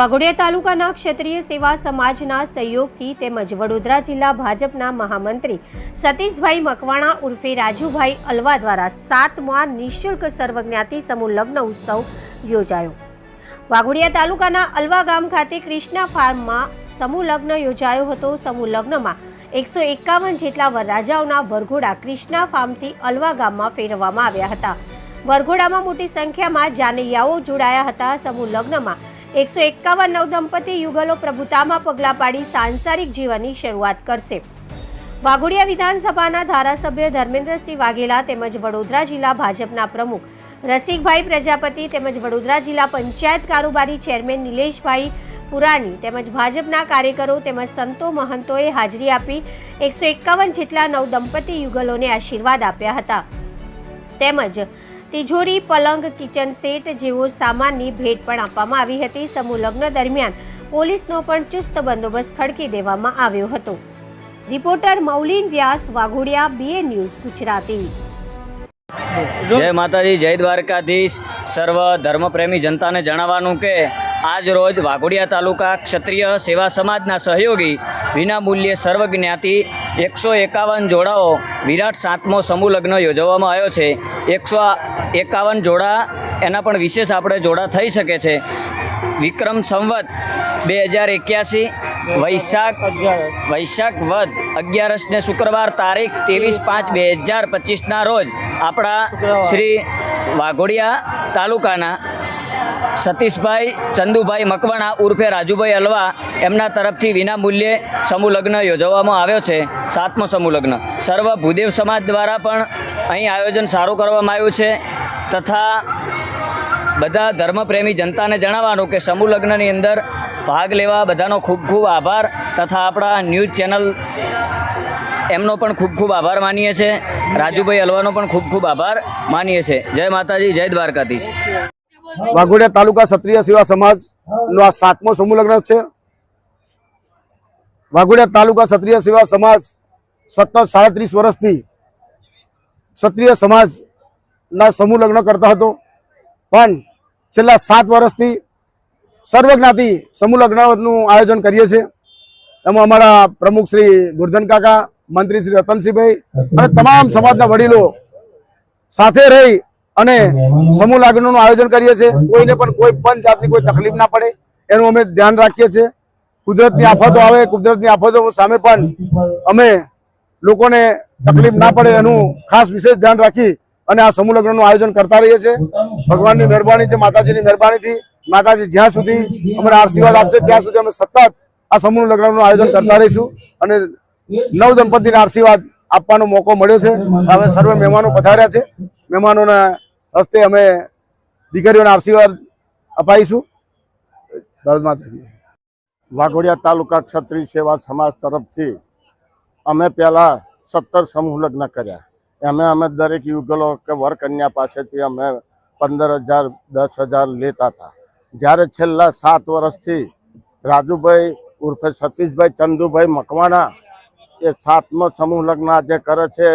વાઘોડિયા તાલુકાના ક્ષત્રિય સેવા સમાજના સહયોગથી તેમજ વડોદરા જિલ્લા ભાજપના મહામંત્રી સતીશભાઈ મકવાણા ઉર્ફે રાજુભાઈ અલવા દ્વારા સાતમા નિઃશુલ્ક સર્વજ્ઞાતિ સમૂહ લગ્ન ઉત્સવ યોજાયો. વાઘોડિયા તાલુકાના અલવા ગામ ખાતે ક્રિષ્ના ફાર્મમાં સમૂહ લગ્ન યોજાયો હતો. સમૂહ લગ્નમાં એકસો એકાવન જેટલા વરરાજાઓના વરઘોડા ક્રિષ્ના ફાર્મથી અલવા ગામમાં ફેરવવામાં આવ્યા હતા. વરઘોડામાં મોટી સંખ્યામાં જાનૈયાઓ જોડાયા હતા. સમૂહ લગ્નમાં એકસો એકાવન નવદંપતી યુગલો પ્રભુતામાં પગલાં પાડી સાંસારિક જીવનની શરૂઆત કરશે. વાઘોડિયા વિધાનસભાના ધારાસભ્ય ધર્મેન્દ્રસિંહ વાઘેલા તેમજ વડોદરા જિલ્લા ભાજપના પ્રમુખ રસિકભાઈ પ્રજાપતિ તેમજ વડોદરા જિલ્લા પંચાયત કારોબારી ચેરમેન નિલેશભાઈ પુરાણી તેમજ ભાજપના કાર્યકરો તેમજ સંતો મહંતોએ હાજરી આપી એકસો એકાવન જેટલા નવદંપતી યુગલોને આશીર્વાદ આપ્યા હતા. તેમજ તિજોરી પલંગ કિચન સેટ જેવો સામાનની ભેટ પણ આપવામાં આવી હતી. સમૂહ લગ્ન દરમિયાન પોલીસનો પણ ચુસ્ત બંદોબસ્ત ખડકી દેવામાં આવ્યો હતો. Reporter Maulin Vyas, Waghodia BA news Gujarati. જય માતાજી, જય દ્વારકાધીશ. સર્વ ધર્મપ્રેમી જનતાને જણાવવાનું કે આજ રોજ વાઘોડિયા તાલુકા ક્ષત્રિય સેવા સમાજના સહયોગી વિના મૂલ્યે સર્વજ્ઞાતિ એકસો એકાવન જોડાઓ વિરાટ સાતમો સમૂહ લગ્ન યોજવામાં આવ્યો છે. એકસો એકાવન જોડા એના પણ વિશેષ આપણે જોડા થઈ શકે છે. વિક્રમ સંવત બે હજાર એક્યાસી વૈશાખ વૈશાખ વદ અગિયારસને શુક્રવાર તારીખ ત્રેવીસ પાંચ બે હજાર પચીસના રોજ આપણા શ્રી વાઘોડિયા તાલુકાના સતીશભાઈ ચંદુભાઈ મકવાણા ઉર્ફે રાજુભાઈ અલવા એમના તરફથી વિના મૂલ્યે સમૂહ લગ્ન યોજવામાં આવ્યો છે. સાતમો સમૂહ લગ્ન. સર્વ ભૂદેવ સમાજ દ્વારા પણ અહીં આયોજન સારું કરવામાં આવ્યું છે તથા બધા ધર્મપ્રેમી જનતાને જણાવવાનું કે સમૂહ લગ્નની અંદર ભાગ લેવા બધાનો ખૂબ ખૂબ આભાર તથા આપણા ન્યૂઝ ચેનલ એમનો પણ ખૂબ ખૂબ આભાર માનીએ છીએ. રાજુભાઈ અલવાનો પણ ખૂબ ખૂબ આભાર માનીએ છીએ. જય માતાજી, જય દ્વારકાધીશ. વાઘોડિયા તાલુકા ક્ષત્રિય સેવા સમાજ નો આ સાતમો સમૂહ લગ્ન છે. વાઘોડિયા તાલુકા ક્ષત્રિય સેવા સમાજ સતત સાડત્રીસ વર્ષથી ક્ષત્રિય સમાજના સમૂહ લગ્ન કરતા હતો. પણ છેલ્લા સાત વર્ષથી સર્વજ્ઞાતિ સમૂહ લગ્નનું આયોજન કરીએ છીએ. એમાં અમારા પ્રમુખ શ્રી ગુરધન કાકા, મંત્રી શ્રી રતનસિંહભાઈ અને તમામ સમાજના વડીલો સાથે રહી અને સમૂહ લગ્નનું આયોજન કરીએ છીએ. કોઈને પણ કોઈ પણ જાતની કોઈ તકલીફ ના પડે, એનું અમે ધ્યાન રાખીએ છીએ. કુદરતની આફતો આવે, કુદરતની આફતો સામે પણ અમે લોકોને તકલીફ ના પડે એનું ખાસ વિશેષ ધ્યાન રાખી અને આ સમૂહ લગ્નનું આયોજન કરતા રહીએ છીએ. ભગવાનની મહેરબાની છે, માતાજીની મહેરબાનીથી. માતાજી, જ્યાં સુધી અમને આશીર્વાદ આપશે, ત્યાં સુધી અમે સતત આ સમૂહ લગ્નનું આયોજન કરતા રહીશું અને નવ દંપતીને આશીર્વાદ આપવાનો મોકો મળ્યો છે. હવે સર્વે મહેમાનો પધાર્યા છે. મહેમાનોના હસ્તે અમે દીકરીઓના આશીર્વાદ અપાઈશું. ભારત માતાજી વાઘોડિયા તાલુકા ક્ષત્રિય સેવા સમાજ તરફથી અમે પહેલાં સત્તર સમૂહ લગ્ન કર્યા. એમે અમે દરેક યુગલો કે વરકન્યા પાસેથી અમે પંદર હજાર, દસ હજાર લેતા હતા. જ્યારે છેલ્લા સાત વર્ષથી રાજુભાઈ ઉર્ફે સતીશભાઈ ચંદુભાઈ મકવાણા એ સાતમો સમૂહ લગ્ન આજે કરે છે,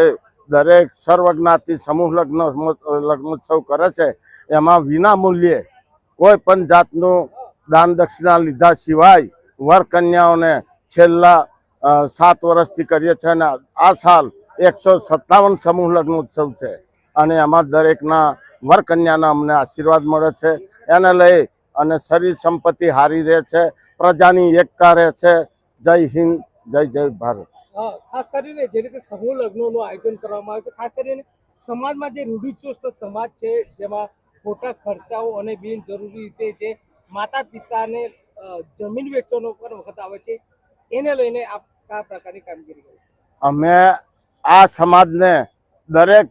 દરેક સર્વજ્ઞાતિ સમૂહ લગ્ન, લગ્નોત્સવ કરે છે, એમાં વિના મૂલ્યે કોઈ પણ જાતનું દાન દક્ષિણા લીધા સિવાય વરકન્યાઓને છેલ્લા સાત વર્ષથી કરીએ છીએ અને આ સાલ એકસો સત્તાવન સમૂહ લગ્નોત્સવ છે. અને એમાં દરેકના વર કન્યાના અમને આશીર્વાદ મળે છે. એને લઈ અને શરીર સંપત્તિ હારી રહે છે. પ્રજાની એકતા રહે છે. જય હિન્દ, જય જય ભારત. ખાસ કરીને જે રીતે સમૂહ લગ્નોનું આયોજન કરવામાં આવે છે, ખાસ કરીને સમાજમાં જે રૂઢિચુસ્ત સમાજ છે, જેમાં ખોટા ખર્ચાઓ અને બિનજરૂરી રીતે જે માતા પિતાને જમીન વેચવાનો પણ વખત આવે છે, એને લઈને આપ કયા પ્રકારની કામગીરી અમે આ સમાજને દરેક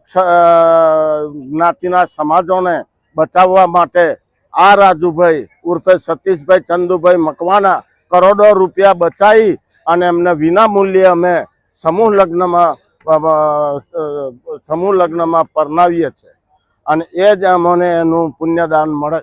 જ્ઞાતિના સમાજોને બચાવવા માટે આ રાજુભાઈ ઉર્ફે સતીશભાઈ ચંદુભાઈ મકવાના કરોડો રૂપિયા બચાવી અને એમને વિના મૂલ્યે અમે સમૂહ લગ્નમાં સમૂહ લગ્નમાં પરણાવીએ છીએ. અને એ જ અમને એનું પુણ્યદાન મળે